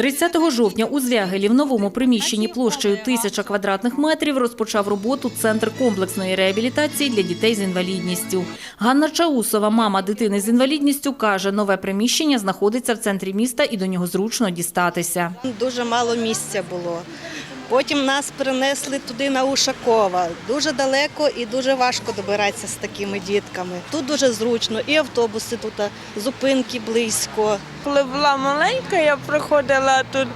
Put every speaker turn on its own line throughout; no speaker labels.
30 жовтня у Звягелі в новому приміщенні площею тисяча квадратних метрів розпочав роботу Центр комплексної реабілітації для дітей з інвалідністю. Ганна Чаусова, мама дитини з інвалідністю, каже, нове приміщення знаходиться в центрі міста і до нього зручно дістатися.
Дуже мало місця було. Потім нас перенесли туди на Ушакова. Дуже далеко і дуже важко добиратися з такими дітками. Тут дуже зручно, і автобуси тут, зупинки близько.
Коли була маленька, я проходила тут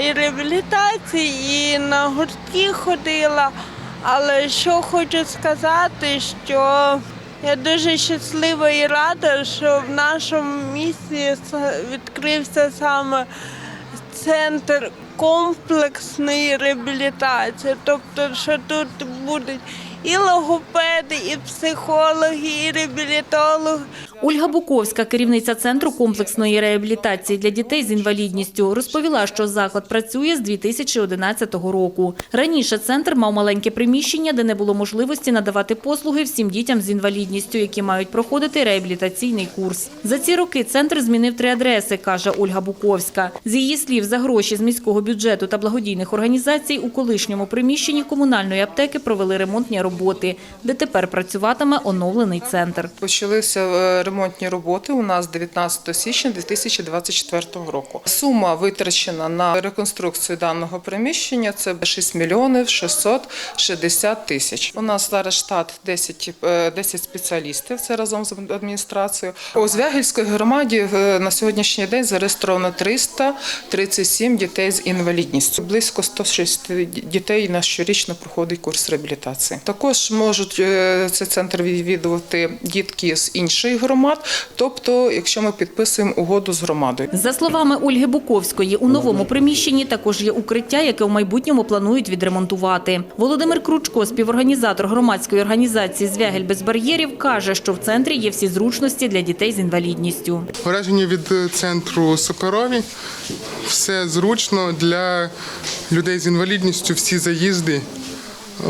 і реабілітації, і на гуртки ходила. Але що хочу сказати, що я дуже щаслива і рада, що в нашому місті відкрився саме центр комплексної реабілітації. Тобто, що тут будуть і логопеди, і психологи, і реабілітологи.
Ольга Буковська, керівниця Центру комплексної реабілітації для дітей з інвалідністю, розповіла, що заклад працює з 2011 року. Раніше центр мав маленьке приміщення, де не було можливості надавати послуги всім дітям з інвалідністю, які мають проходити реабілітаційний курс. За ці роки центр змінив три адреси, каже Ольга Буковська. З її слів, за гроші з міського бюджету та благодійних організацій у колишньому приміщенні комунальної аптеки провели ремонтні роботи, де тепер працюватиме оновлений центр.
Почалися е, ремонтні роботи у нас 19 січня 2024 року. Сума витрачена на реконструкцію даного приміщення це 6 мільйонів 660 тисяч. У нас зараз штат 10, е, 10 спеціалістів. Це разом з адміністрацією. У Звягільській громаді е, на сьогоднішній день зареєстровано 337 дітей з інвалідністю. Близько 160 дітей на щорічно проходить курс реабілітації. Також можуть е, цей центр відвідувати дітки з інших громад, тобто, якщо ми підписуємо угоду з громадою.
За словами Ольги Буковської, у новому приміщенні також є укриття, яке в майбутньому планують відремонтувати. Володимир Кручко, співорганізатор громадської організації «Звягель без бар'єрів, каже, що в центрі є всі зручності для дітей з інвалідністю.
Враження від е, центру Сокорові. Все зручно для людей з інвалідністю, всі заїзди,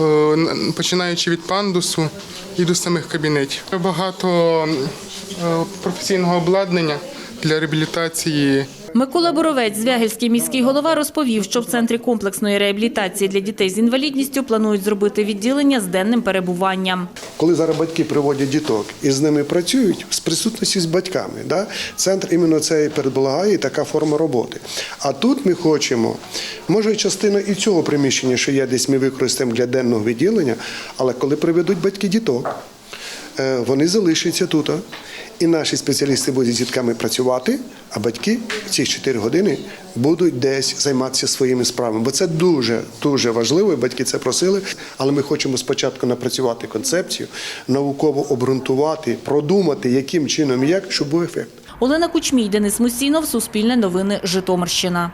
е, починаючи від пандусу і до самих кабінетів. Багато е, професійного обладнання для реабілітації
Микола Боровець, Звягельський міський голова, розповів, що в центрі комплексної реабілітації для дітей з інвалідністю планують зробити відділення з денним перебуванням.
Коли зараз батьки приводять діток і з ними працюють з присутності з батьками, да? центр іменно це і передблагає і така форма роботи. А тут ми хочемо, може, частина і цього приміщення, що є десь ми використаємо для денного відділення, але коли приведуть батьки діток, е, вони залишаться тут. І наші спеціалісти будуть з дітками працювати, а батьки ці 4 години будуть десь займатися своїми справами. Бо це дуже дуже важливо. і Батьки це просили. Але ми хочемо спочатку напрацювати концепцію, науково обґрунтувати, продумати, яким чином і як, щоб був ефект.
Олена Кучмій, Денис Мусінов, Суспільне новини, Житомирщина.